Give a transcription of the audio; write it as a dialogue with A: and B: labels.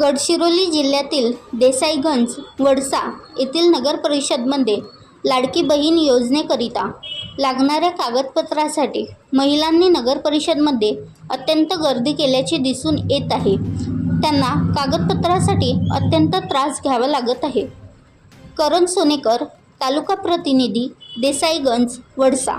A: गडचिरोली जिल्ह्यातील देसाईगंज वडसा येथील नगर परिषदमध्ये लाडकी बहीण योजनेकरिता लागणाऱ्या कागदपत्रासाठी महिलांनी नगर परिषदमध्ये अत्यंत गर्दी केल्याचे दिसून येत आहे. त्यांना कागदपत्रासाठी अत्यंत त्रास घ्यावा लागत आहे. करण सोनेकर तालुका प्रतिनिधी देसाईगंज वडसा